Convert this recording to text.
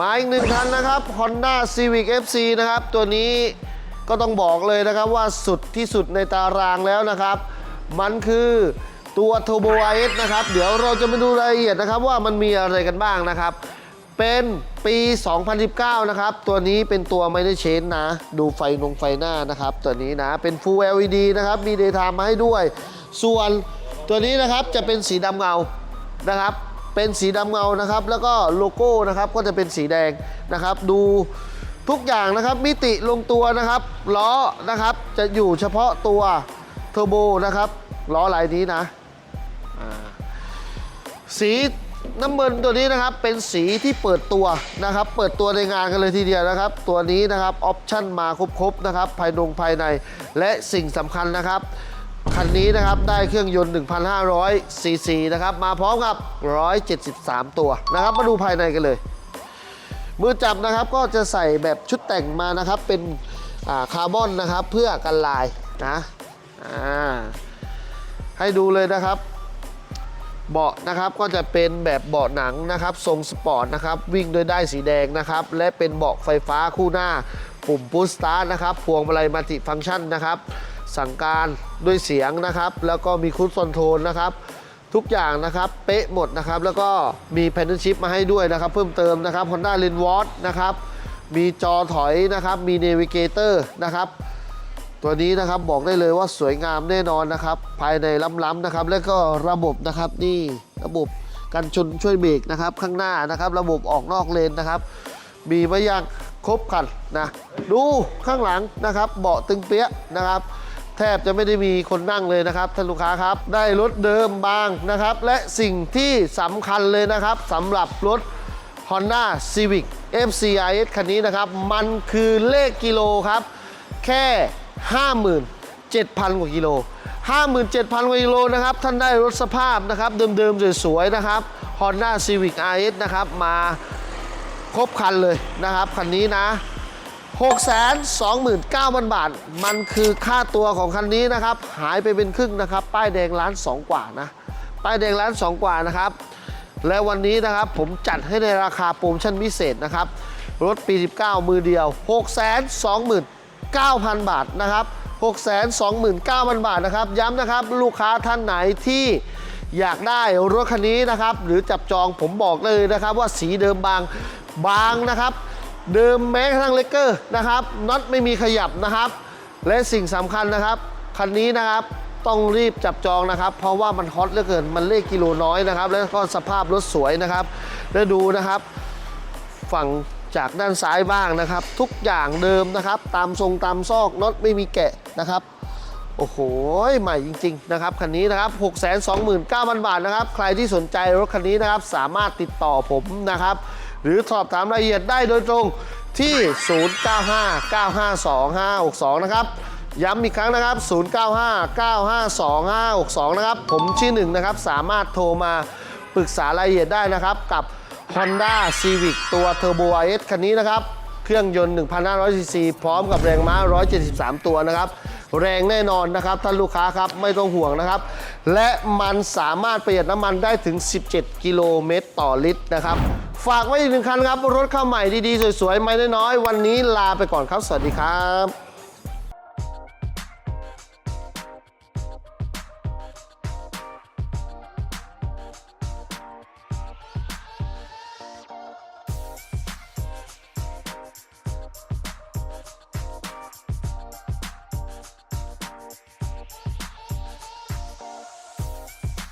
มาอีกหนึ่งคันนะครับ Honda Civic FC นะครับ ตัวนี้ก็ต้องบอกเลยนะครับว่าสุดที่สุดในตารางแล้วนะครับ มันคือตัว Turbo IS นะครับ เดี๋ยวเราจะมาดูรายละเอียดนะครับว่ามันมีอะไรกันบ้างนะครับ เป็นปี 2019 นะครับ ตัวนี้เป็นตัวไม่ได้เชนนะ ดูไฟนงไฟหน้านะครับ ตัวนี้นะ เป็น Full LED นะครับ มี Daytime มาให้ด้วย ส่วนตัวนี้นะครับจะเป็นสีดำเงานะครับ เป็นสีดำเงานะครับ แล้วก็โลโก้นะครับก็จะเป็นสีแดงนะครับ ดูทุกอย่างนะครับ มิติลงตัวนะครับล้อนะครับจะอยู่เฉพาะตัวเทอร์โบนะครับล้อลายนี้นะสีน้ำเงินตัวนี้นะครับเป็นสีที่เปิดตัวนะครับ เปิดตัวในงานกันเลยทีเดียวนะครับ ตัวนี้นะครับออปชั่นมาครบๆนะครับ ภายนงภายในและสิ่งสำคัญนะครับ คันนี้นะครับได้เครื่องยนต์ 1,500 ซีซีนะครับมาพร้อมกับ 173 ตัวนะครับมาดูภายในกันเลย มือจับนะครับก็จะใส่แบบชุดแต่งมานะครับเป็นาคาร์บอนนะครับเพื่อกันลายนะให้ดูเลยนะครับ เบาะนะครับก็จะเป็นแบบเบาะหนังนะครับทรงสปอร์ตนะครับวิ่งโดยได้สีแดงนะครับและเป็นเบาะไฟฟ้าคู่หน้า ปุ่มพุชสตาร์ทนะครับพวงมาลัยมัลติฟังก์ชันนะครับ สั่งการด้วยเสียงนะครับ แล้วก็มีครู z คอนโทรลนะครับทุกอย่างนะครับ เป๊ะหมดนะครับ แล้วก็มีแพนเทิลชิพมาให้ด้วยนะครับ เพิ่มเติมนะครับ Honda l e n w a t นะครับ มีจอถอยนะครับ มีเนวิเกเตอร์นะครับ ตัวนี้นะครับบอกได้เลยว่าสวยงามแน่นอนนะครับ ภายในล้ำๆนะครับ แล้วก็ระบบนะครับนี่ระบบกันชนช่วยเบรกนะครับ ข้างหน้านะครับ ระบบออกนอกเลนนะครับ มีไว้อย่างครบครันนะ ดูข้างหลังนะครับ เบาะตึงเปี้ยะนะครับ แทบจะไม่ได้มีคนนั่งเลยนะครับท่านลูกค้าครับ ได้รถเดิมบางนะครับ และสิ่งที่สำคัญเลยนะครับสำหรับรถ Honda Civic FCIS คันนี้นะครับ มันคือเลขกิโลครับ แค่ 57,000 กว่ากิโล 57,000 กว่ากิโลนะครับ ท่านได้รถสภาพนะครับ เดิมๆ สวยๆ นะครับ Honda Civic RS นะครับ มาครบคันเลยนะครับ คันนี้นะ 629,000 บาท มันคือค่าตัวของคันนี้นะครับ หายไปเป็นครึ่งนะครับ ป้ายแดงล้านสองกว่านะ ป้ายแดงล้านสองกว่านะครับ และวันนี้นะครับผมจัดให้ในราคาโปรโมชั่นพิเศษนะครับ รถปี 19 มือเดียว 629,000 บาทนะครับ 629,000 บาทนะครับ ย้ำนะครับลูกค้าท่านไหนที่อยากได้รถคันนี้นะครับ หรือจับจองผมบอกเลยนะครับว่าสีเดิมบางบางนะครับ เดิมแม้กระทั่งเลกเกอร์นะครับน็อตไม่มีขยับนะครับ และสิ่งสำคัญนะครับ คันนี้นะครับต้องรีบจับจองนะครับ เพราะว่ามันฮอตเหลือเกินมันเลขกิโลน้อยนะครับ แล้วก็สภาพรถสวยนะครับแล้วดูนะครับ ฝั่งจากด้านซ้ายบ้างนะครับ ทุกอย่างเดิมนะครับ ตามทรงตามซอกน็อตไม่มีแกะนะครับโอ้โห ใหม่จริง ๆ นะครับ คันนี้นะครับ 629,000 บาทนะครับ ใครที่สนใจรถคันนี้นะครับ สามารถติดต่อผมนะครับ หรือสอบถามรายละเอียดได้โดยตรงที่ 0959525562 นะครับ ย้ำอีกครั้งนะครับ 0959525562 นะครับ ผมชื่อหนึ่งนะครับ สามารถโทรมาปรึกษารายละเอียดได้นะครับ กับ Honda Civic ตัว Turbo IS คันนี้นะครับ เครื่องยนต์ 1,500 ซีซี พร้อมกับแรงม้า 173 ตัวนะครับ แรงแน่นอนนะครับ ท่านลูกค้าครับ ไม่ต้องห่วงนะครับ และมันสามารถประหยัดน้ำมันได้ถึง 17 กิโลเมตรต่อลิตรนะครับ ฝากไว้อีกหนึ่งคันครับ รถเข้าใหม่ดีๆ สวยๆ ไม่น้อยๆวันนี้ลาไปก่อนครับ สวัสดีครับ